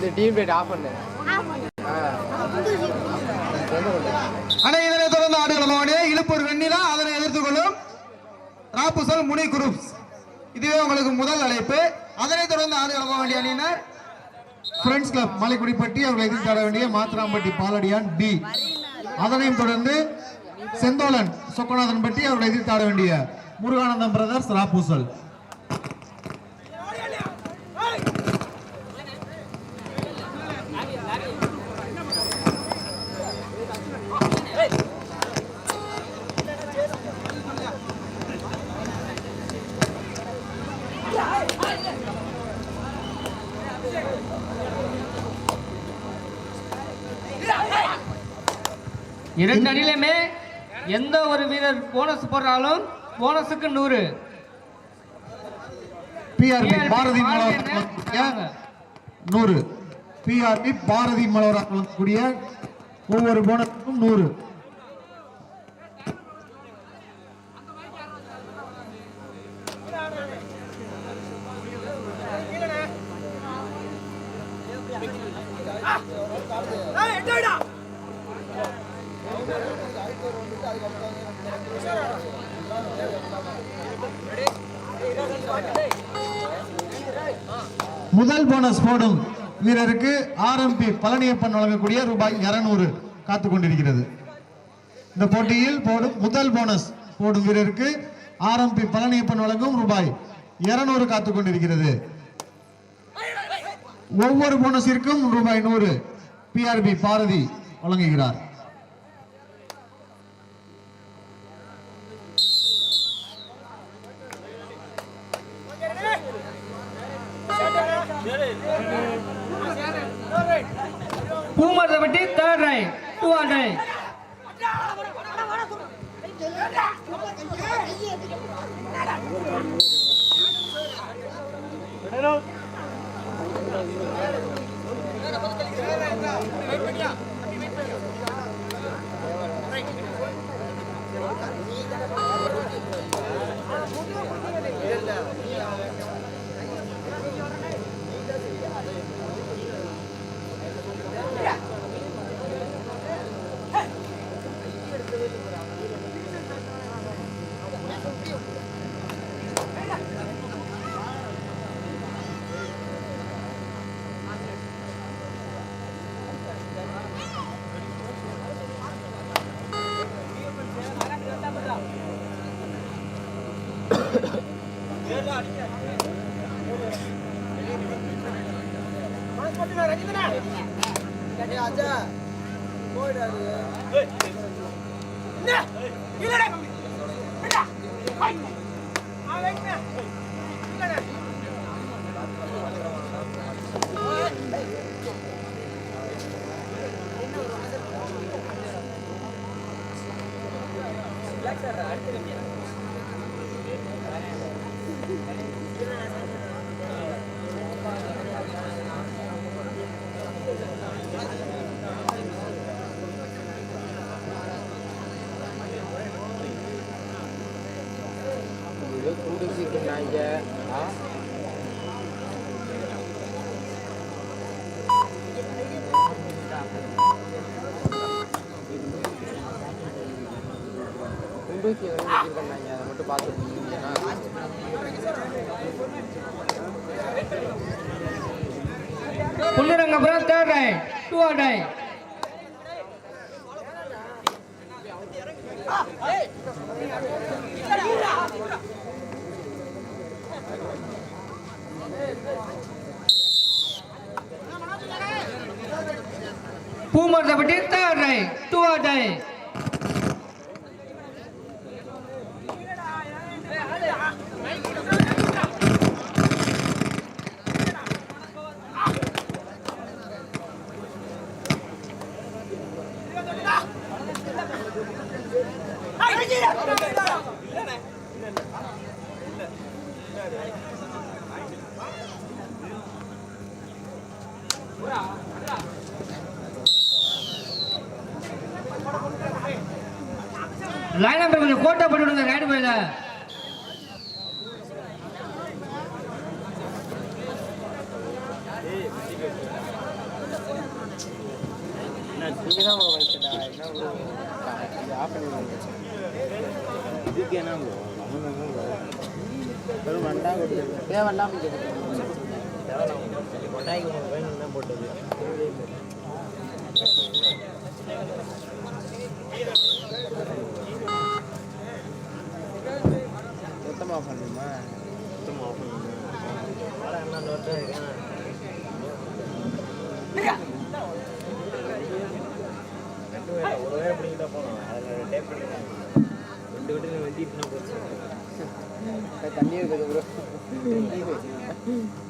இது team of பண்ணு. ஆ. இதனை தொடர்ந்து ஆடுகளமாடிய இழுப்பூர் வெண்ணிலா அதனை எதிர்த்து கொள்ளும் ராப்புசல் முனி குரூப்ஸ். இதுவே உங்களுக்கு முதல் அழைப்பு. அதனை தொடர்ந்து ஆடுகளமாக வேண்டிய அணியினர் ஃப்ரெண்ட்ஸ் கிளப் மலைக்குடிப்பட்டி அவர்களை எதிர்த்தாட வேண்டிய மாத்திராம்பட்டி பாலடியான் பி அதனையும் தொடர்ந்து செந்தோலன் சொக்கநாதன்பட்டி அவர்களை எதிர்த்தாட வேண்டிய முருகானந்தம் பிரதர்ஸ் ராப்பூசல். இரண்டு அணிலையுமே எந்த ஒரு வீரர் போனஸ் போடுறாலும் போனஸுக்கு நூறு. பிஆர்பி பாரதி நூறு. பிஆர்பி பாரதி மலர் வழங்கக்கூடிய ஒவ்வொரு போனஸுக்கும் நூறு முதல் போனஸ் போடும் வீரருக்கு ஆர்எம்பி பழனியப்பன் வழங்கக்கூடிய ரூபாய் 200 காத்து கொண்டிருக்கிறது இந்த போட்டியில் போடும் முதல் போனஸ் போடும் வீரருக்கு ஆர்எம்பி பழனியப்பன் வழங்கும் ரூபாய் 200 காத்து கொண்டிருக்கிறது ஒவ்வொரு போனஸிற்கும் ரூபாய் நூறு பிஆர்பி பாரதி வழங்குகிறார் Poomarappatti third right two hundred இது குண்டூசி வந்து பண்ணாங்க அதை மட்டும் பார்த்து கொடுத்தீங்கன்னா Pullirangapuram third right two R hundred Poomarappatti third right two R கொஞ்சம் இங்கே தான் ப்ரோ வைக்கடா என்ன ப்ரோ இது ஆஃப் பண்ணி இதுக்கு என்ன ப்ரோ வெறும் போட்டது பண்ணுமா பண்ணுமா 嗯。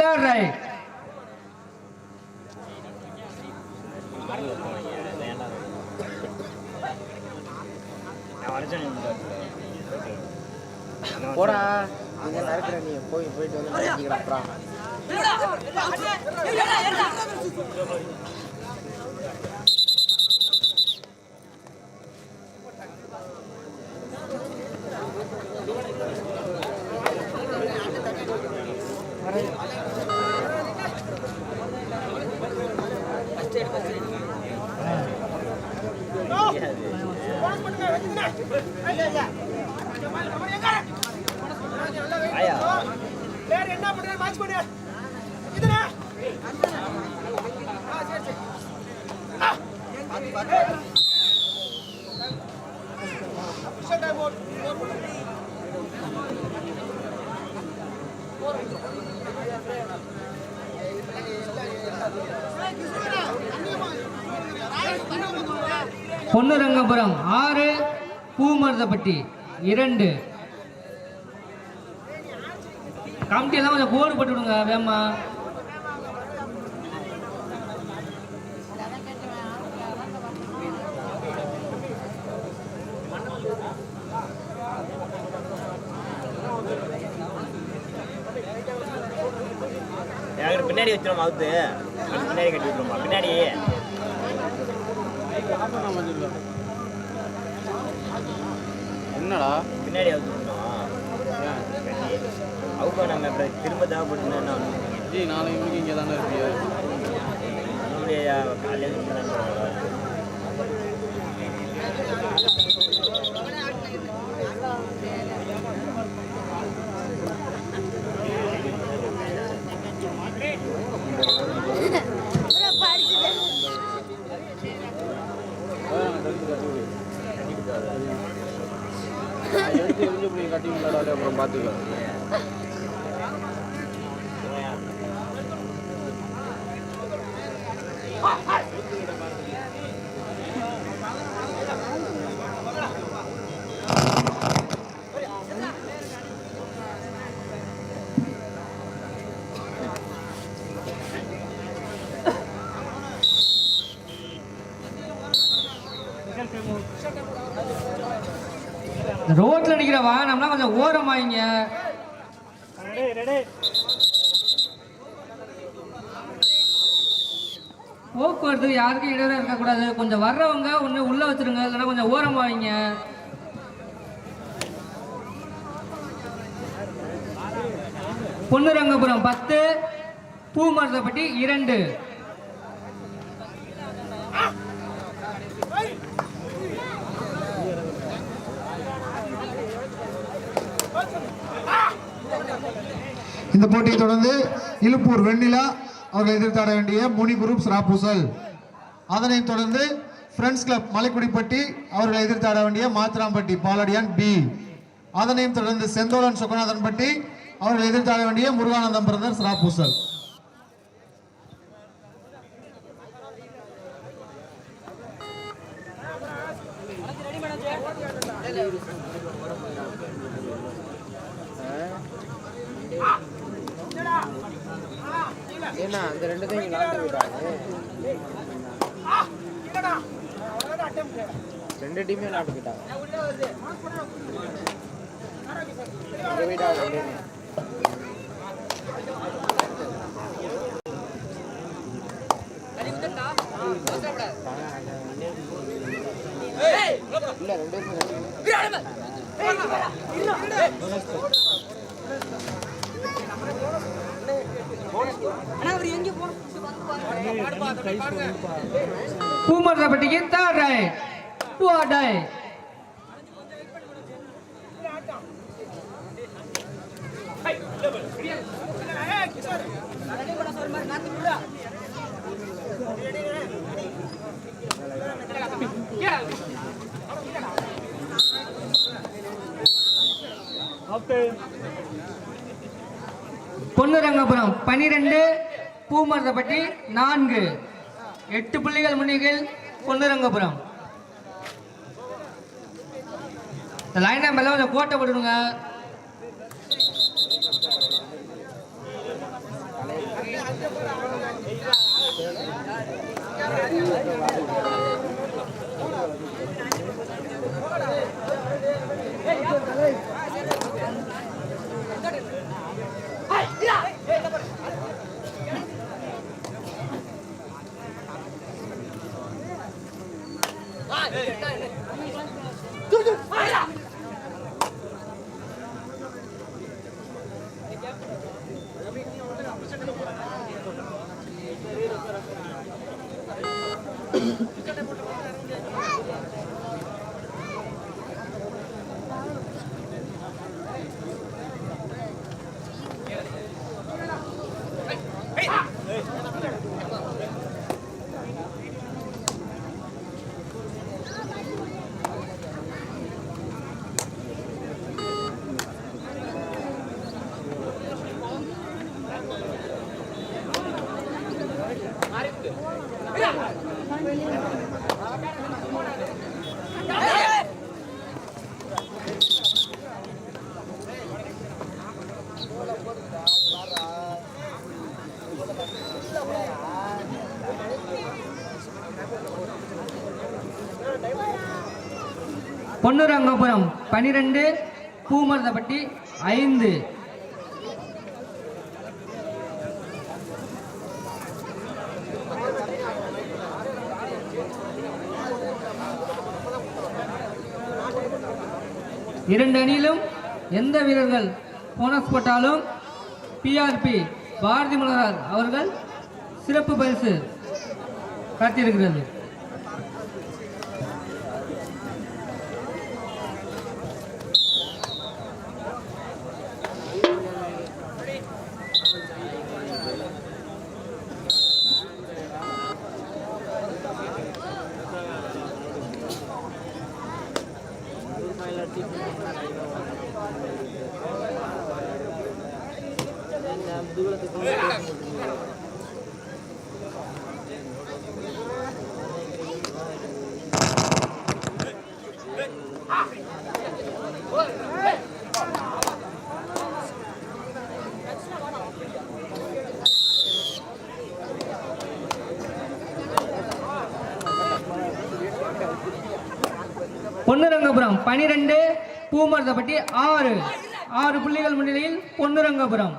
தேர்ட் ரைட் போடா நீங்க நடக்கிற நீ போய் போயிட்டு வந்து அப்புறம் பொன்னுரங்கபுரம் ஆறு பூமருதப்பட்டி இரண்டு. கமிட்டி எல்லாம் கொஞ்சம் கோடு போட்டு விடுங்க வேமா பின்னாடி வச்சிருவோம் அவுத்து பின்னாடி கட்டி விட்டுருமா பின்னாடி. என்னடா? பின்னாடி அவுத்து விட்டோம் கட்டி அவுப்பா நம்ம அப்புறம் திரும்ப என்ன? ஜி நாளைக்கு இங்கே தானே இருப்பியா? நம்மளுடைய காலையில் கட்டி விளையாடாது அப்புறம் இந்த ரோட்ல அடிக்கிற வாகனம்லாம் கொஞ்சம் ஓரமாயிங்க. போக்குவரத்து யாருக்கும் இடையூறு இருக்கக்கூடாது. கொஞ்சம் வர்றவங்க ஒன்று உள்ளே வச்சிருங்க. இல்லைன்னா கொஞ்சம் ஓரமாக பொன்னுரங்கபுரம் பத்து பூமரத்தைப்பட்டி இரண்டு. இந்த போட்டியை தொடர்ந்து இழுப்பூர் வெண்ணிலா அவர்கள் எதிர்த்தாட வேண்டிய முனி குரூப் ராப்பூசல் அதனைத் தொடர்ந்து ஃப்ரெண்ட்ஸ் கிளப் மலைக்குடிப்பட்டி அவர்களை எதிர்த்தாட வேண்டிய மாத்திராம்பட்டி பாலடியான் பி. அதனையும் தொடர்ந்து செந்தோலன் சுகநாதன்பட்டி அவர்கள் எதிர்த்தாட வேண்டிய முருகானந்தம் பிரதர்ஸ் ராப்பூசல் ஏன்னா அந்த ரெண்டு தான் விளாண்டு விட்டாங்க ரெண்டு டீமே விளாண்டு போயிட்டாங்க ரெண்டு இல்ல ரெண்டு பேரும் பூமரதப்பட்டிக்கு third right two R tie பனிரெண்டு பூமரதப்பட்டி நான்கு. எட்டு புள்ளிகள் முன்னிகள் பொன்னுரங்கபுரம் இந்த லைன் நம்பர்ல கொஞ்சம் கோட்டை போட்டுடுங்க. பொன்னுரங்கபுரம் பனிரெண்டு பூமரதப்பட்டி ஐந்து. இரண்டு அணியிலும் எந்த வீரர்கள் போனஸ் போட்டாலும் பிஆர்பி பாரதி மலரார் அவர்கள் சிறப்பு பரிசு காத்திருக்கிறது பொன்னுரங்கபுரம் பனிரெண்டு பூமரத்தப்பட்டி ஆறு. ஆறு புள்ளிகள் முன்னிலையில் பொன்னுரங்கபுரம்.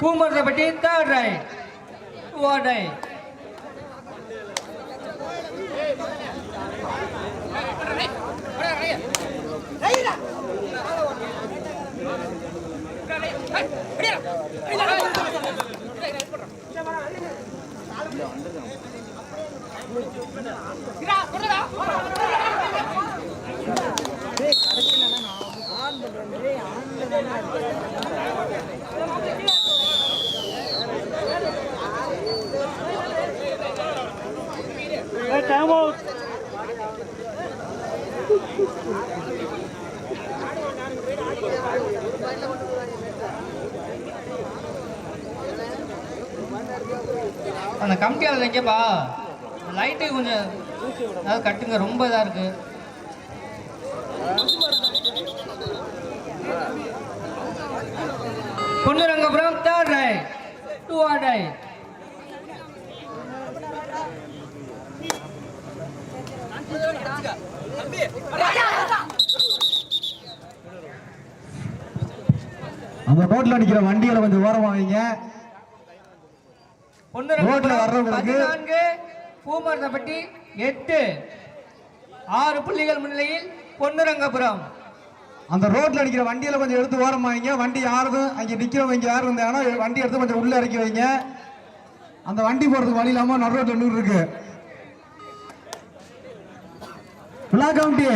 पूमर से बटी तार रहे वो नहीं தேர்ட் ரைட் வார்ட் ரைட் அந்த கம்பியால் வைக்கப்பா. லைட்டு கொஞ்சம் அதாவது கட்டுங்க ரொம்ப இதாக இருக்கு. Ponnurangapuram third right two R right அந்த ரோட்ல நிக்கிற வண்டிகளை கொஞ்சம் ஓரமாக வைங்க. பதினான்கு பூமரத்தப்பட்டி எட்டு. ஆறு புள்ளிகள் முன்னிலையில் பொன்னுரங்கபுரம் அந்த ரோட்ல நிக்கிற வண்டியில கொஞ்சம் எடுத்து ஓரமா வைங்க வண்டி யாரும் அங்க நிக்கிறவங்க யாரும் இருந்தாங்கன்னா வண்டி எடுத்து கொஞ்சம் உள்ள இறக்கி வைங்க. அந்த வண்டி போறதுக்கு வழி இல்லாம நடு ரோட்ல நின்று இருக்கு. விழா கவுண்டி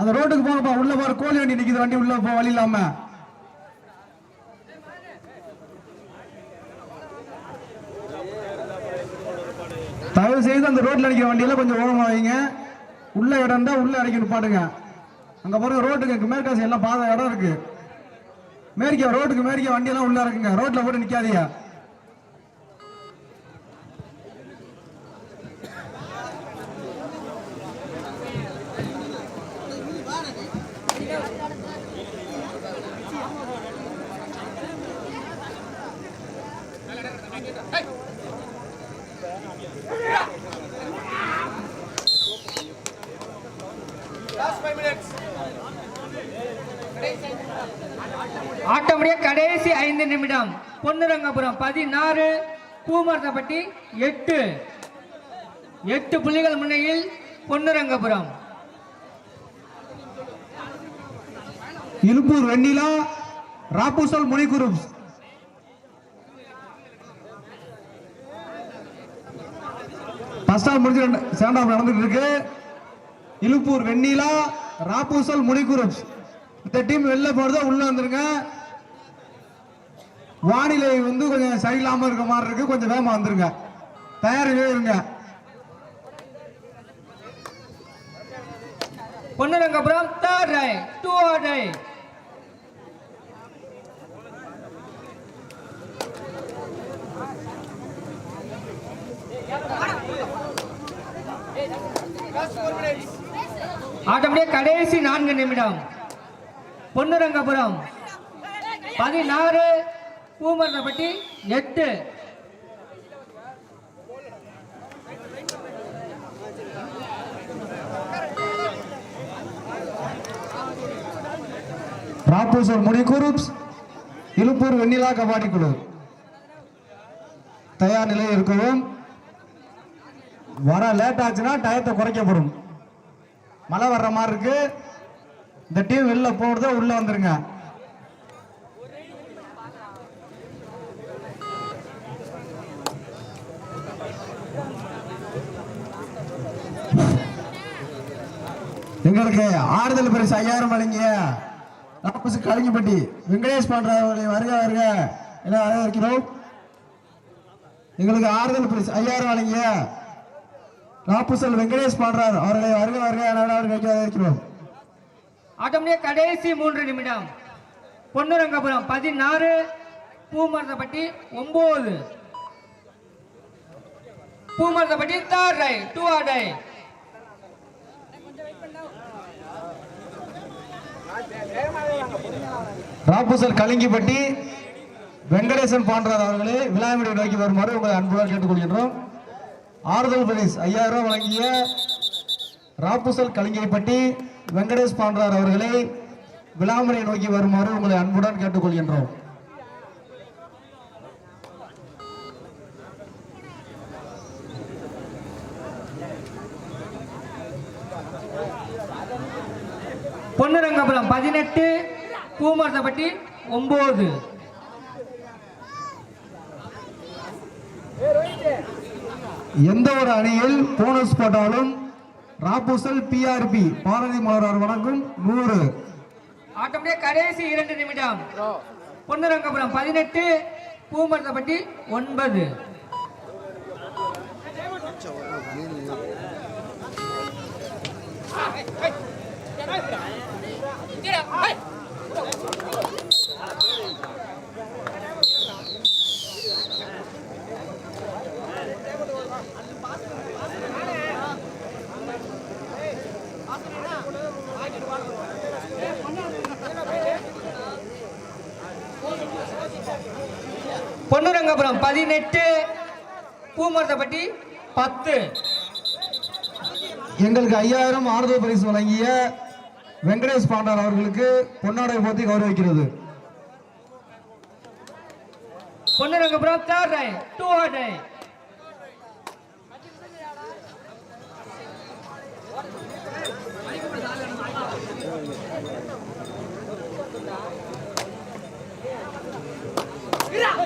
அந்த ரோட்டுக்கு போங்கப்பா. உள்ள போற கோழி வண்டி நிக்குது. வண்டி உள்ள போ வழி இல்லாம. தயவு செய்து அந்த ரோட்டில் நிக்கிற வண்டியில கொஞ்சம் ஓரமாக வைங்க. உள்ள இடம் தான் உள்ளே இறக்கி நிப்பாட்டுங்க. அங்கே பாருங்க ரோட்டுக்கு மேற்காசி எல்லாம் பாதை இடம் இருக்குது மேற்கே ரோட்டுக்கு மேற்கே வண்டியெல்லாம் உள்ளே இருக்குங்க ரோட்டில் போட்டு நிற்காதீங்க ஆட்டமுடைய கடைசி ஐந்து நிமிடம் பொன்னுரங்கபுரம் பதினாறு பூமரத்தப்பட்டி எட்டு. எட்டு புள்ளிகள் முன்னையில் பொன்னுரங்கபுரம். இருப்பூர் வெண்ணிலா ராப்பூசல் முனிகுரும் ஃபர்ஸ்ட் ஹாஃப் முடிஞ்சு செகண்ட் ஹாஃப் நடந்துட்டு இருக்கு. இலுப்பூர் வெண்ணிலா ராப்பூசல் முனிகுரும் இந்த டீம் வெளில போறதா உள்ள வந்துருங்க. வானிலை வந்து கொஞ்சம் சரியில்லாம இருக்க மாதிரி இருக்கு. கொஞ்சம் வேகமா வந்துருங்க. தயாரிவே இருங்க. Ponnurangapuram third right two R right ஆட்டமுடைய கடைசி நான்கு நிமிடம். பொன்னுரங்கபுரம் பதினாறு பூமரப்பட்டி எட்டு. ராப்பூசர் முனிகுருப்ஸ் இலுப்பூர் வெண்ணிலா கபாடி குழு. தயார் நிலையில் இருக்கவும். வர லேட் ஆச்சுன்னா டயத்தை குறைக்கப்படும். மழை வர்ற மாதிரி இருக்கு. இந்த டீம் வெளில போறத உள்ள வந்துருங்க. எங்களுக்கு ஆறுதல் பரிசு ஐயாயிரம் வழங்கிய ராமசு கலிங்கப்பட்டி. வெங்கடேஷ் போன்றவர்களை வருக வருக. என வரவேற்கிறோம். எங்களுக்கு ஆறுதல் பரிசு ஐயாயிரம் வழங்கிய ராப்புசல் வெங்கடேஷ் பாண்டார் அவர்களை வருக வருக. என வரவேற்கிறோம். ஆட்டமுடைய கடைசி மூன்று நிமிடம். பொன்னுரங்கபுரம் பதினாறு பூமரத்தப்பட்டி ஒன்பது Poomarathappatti third tie two R tie Rappusal Kalingippatti Venkatesan Pandaraj அவர்களே விழாவிடை நோக்கி வருமாறு உங்களை அன்புடன் கேட்டுக்கொள்கின்றோம். ஆறுதல் பரிஸ் ஐயாயிரம் ரூபாய் வழங்கிய ராப்பூசல் கலிங்கிப்பட்டி வெங்கடேஷ் பாண்டரார் அவர்களை விழாமலை நோக்கி வருமாறு உங்களை அன்புடன் கேட்டுக்கொள்கின்றோம். பொன்னுரங்கபுரம் பதினெட்டு பூமரத்தப்பட்டி ஒன்பது எந்த ஒரு அணியில் போனஸ் போட்டாலும் ராப்பூசல் பிஆர்பி பாரதி மலரார் வழங்கும் நூறு. ஆட்டமுடைய கடைசி இரண்டு நிமிடம். ப்ரோ பொன்னுரங்கபுரம் பதினெட்டு பூமரத்தப்பட்டி ஒன்பது. பொன்னுரங்கபுரம் பதினெட்டு பூமரத்தப்பட்டி பத்து. எங்களுக்கு ஐயாயிரம் ஆறுதல் பரிசு வழங்கிய வெங்கடேஷ் பாண்டார் அவர்களுக்கு பொன்னாடை போத்தி கௌரவிக்கிறது. Ponnurangapuram third two R tie ரோட்ல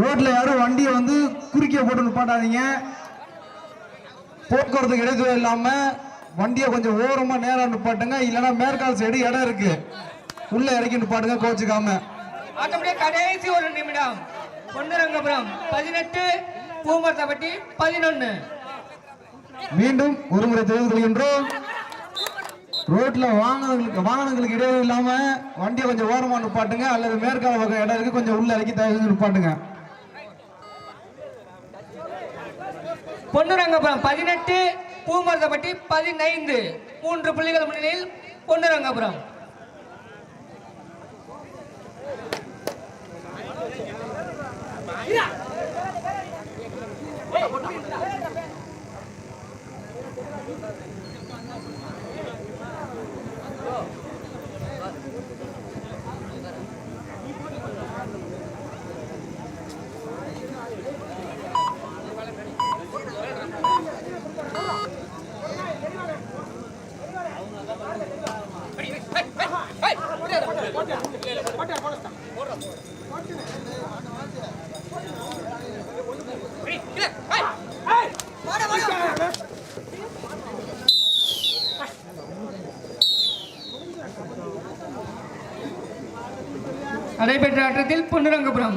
ரோட்ல யாரும் வண்டியை வந்து குறுக்கிய போட்டு நிப்பாட்டாதீங்க. போக்குவரத்துக்கு இடையூறு இல்லாம வண்டியை கொஞ்சம் ஓரமா நேரா நிப்பாட்டுங்க. இல்லைன்னா மேற்கால் சைடு இடம் இருக்கு. உள்ள இறக்கி நிப்பாட்டுங்க கோச்சுக்காம. ஆட்டமுடைய கடைசி ஒரு நிமிடம். பொன்னுரங்கபுரம் பதினெட்டு பூமரத்தப்பட்டி பதினொன்னு. மீண்டும் ஒரு முறை தெரிவித்துக் கொள்கின்றோம். ரோட்ல வாகனங்களுக்கு வாகனங்களுக்கு இடையூறு இல்லாம வண்டியை கொஞ்சம் ஓரமா நிப்பாட்டுங்க. அல்லது மேற்கால பக்கம் இடம் இருக்கு கொஞ்சம் உள்ள இறக்கி தயவு செஞ்சு நிப்பாட்டுங்க. பொன்னுரங்கபுரம் பதினெட்டு பூமரத்தப்பட்டி பதினைந்து. மூன்று புள்ளிகள் முன்னிலையில் பொன்னுரங்கபுரம். நடைபெற்ற ஆட்டத்தில் பொன்னுரங்கபுரம்.